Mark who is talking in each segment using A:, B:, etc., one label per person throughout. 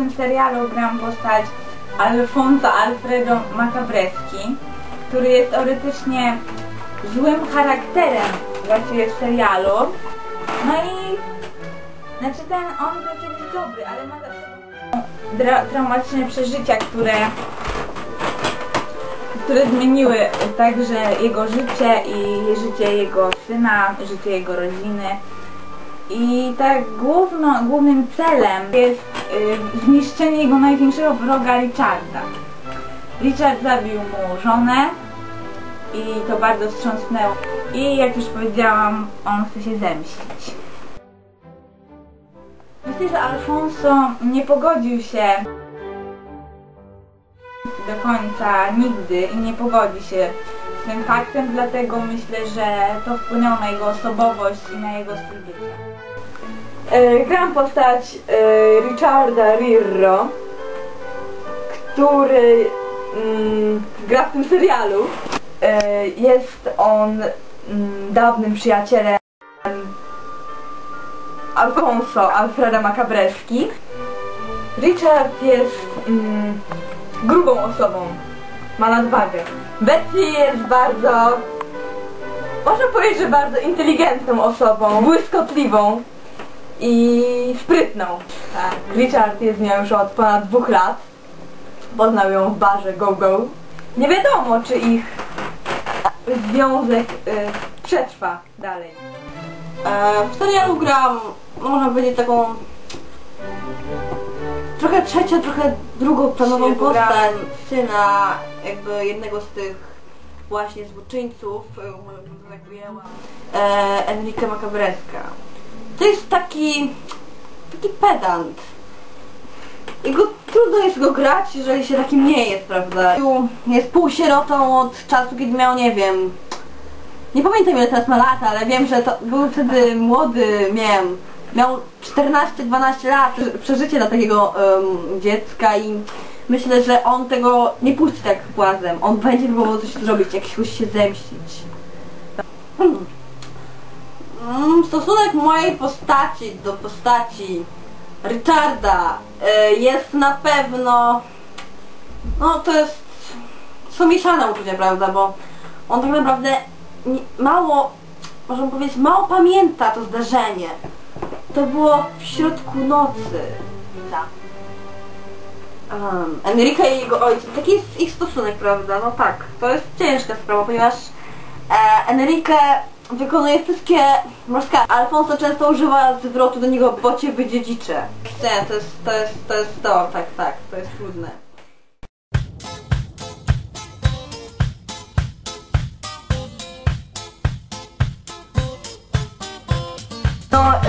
A: tym serialu gram postać Alfonso Alfredo Macabreski, który jest teoretycznie złym charakterem właściwie w serialu. No i znaczy ten, on przecież jest dobry, ale ma za traumatyczne przeżycia, które które zmieniły także jego życie i życie jego syna, życie jego rodziny. I tak główno, głównym celem jest y, zniszczenie jego największego wroga Richarda. Richard zabił mu żonę i to bardzo wstrząsnęło. I jak już powiedziałam, on chce się zemścić. Myślę, że Alfonso nie pogodził się do końca nigdy i nie pogodzi się tym faktem, dlatego myślę, że to wpłynęło na jego osobowość i na jego styl życia.
B: E, gram postać e, Richarda Rirro, który mm, gra w tym serialu. E, jest on mm, dawnym przyjacielem Alfonso Alfreda Macabreski. Richard jest mm, grubą osobą, ma nadwagę. Betty jest bardzo, można powiedzieć, że bardzo inteligentną osobą, błyskotliwą i sprytną. Tak. Richard jest z nią już od ponad dwóch lat. Poznał ją w barze Go Go. Nie wiadomo, czy ich związek y, przetrwa dalej.
C: E, w serialu gram, można powiedzieć, taką trochę trzecią, trochę drugoplanową
B: Czyli gram-
C: postać syna jakby jednego z tych właśnie złoczyńców, e, może tak ujęła, e, Enrique Macabreska. To jest taki, taki pedant. Jego, trudno jest go grać, jeżeli się takim nie jest, prawda? Jest półsierotą od czasu, kiedy miał, nie wiem, nie pamiętam ile teraz ma lata, ale wiem, że to był wtedy młody, miałem, miał 14-12 lat, przeżycie dla takiego em, dziecka i myślę, że on tego nie puści tak płazem. On będzie próbował coś zrobić, jakoś się zemścić. Hmm. Mm, Stosunek mojej postaci do postaci Richarda e, jest na pewno no to jest są mieszane uczucia, prawda, bo on tak naprawdę mało, możemy powiedzieć, mało pamięta to zdarzenie. To było w środku nocy. Tak. Um, Enrique i jego ojciec. Taki jest ich stosunek, prawda? No tak. To jest ciężka sprawa, ponieważ e, Enrique wykonuje wszystkie rozkazy. Alfonso często używa zwrotu do niego, bo cię wydziedziczę. Nie, to jest, to jest, to jest to, tak, tak, to jest trudne.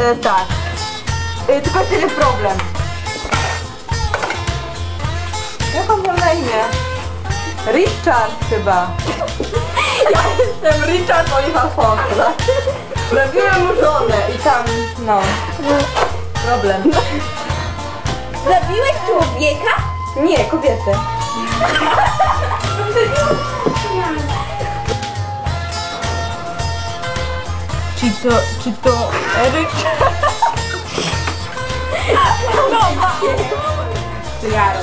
B: E, tak. E, tylko jeden problem. Jak on miał na imię? Richard chyba. Ja jestem Richard Oliver Fonda. Zabiłem mu żonę i tam, no, problem.
C: Zabiłeś człowieka?
B: Nie, kobietę.
A: Czy to, czy to Richard? To Jaro.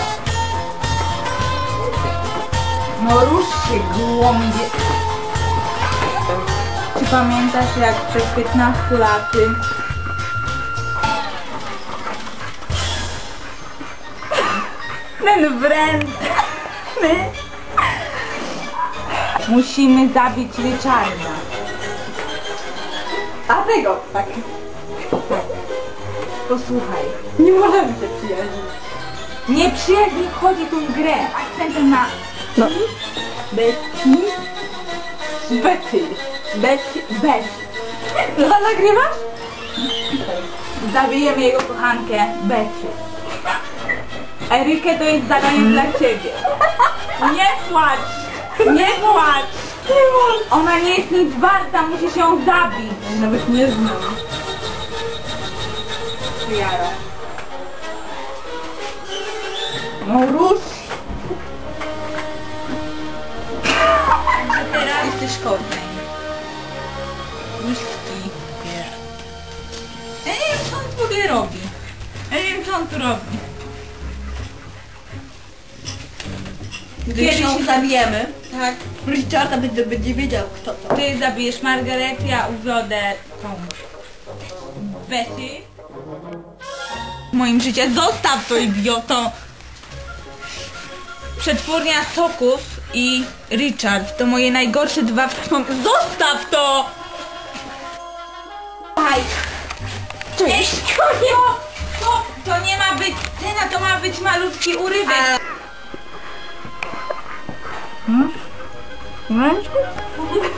A: No rusz się głąbie. Czy pamiętasz jak przez 15 laty ten wredny musimy zabić Richarda.
B: A tego, tak.
A: Posłuchaj.
B: Nie możemy się przyjaźnić.
A: Nie przyjaźń wchodzi tą grę. Akcentem na
B: No.
A: Betty.
B: Betty.
A: Betty. Betty.
B: No nagrywasz?
A: Zabijemy jego kochankę Betty. Erykę to jest zadanie dla ciebie. Nie płacz! Nie płacz! Ona nie jest nic warta, musisz ją zabić.
B: Nawet nie znam.
A: Jaro. No rusz! Teraz jesteś kotem. Whisky. Ja nie wiem co on w ogóle robi. Ja nie wiem co on tu robi.
C: Kiedyś
A: Kiedyś
C: się zabijemy.
A: tak,
C: Richarda będzie, będzie wiedział kto to.
A: ty zabijesz Margaret, ja urodę tą Betty. W moim życiu. Zostaw to idioto! Przetwórnia soków i Richard to moje najgorsze dwa wspomnienia. Zostaw to!
C: Aj!
A: Cześć! To, to, to nie ma być cena, to ma być malutki urywek. Hmm? Não é?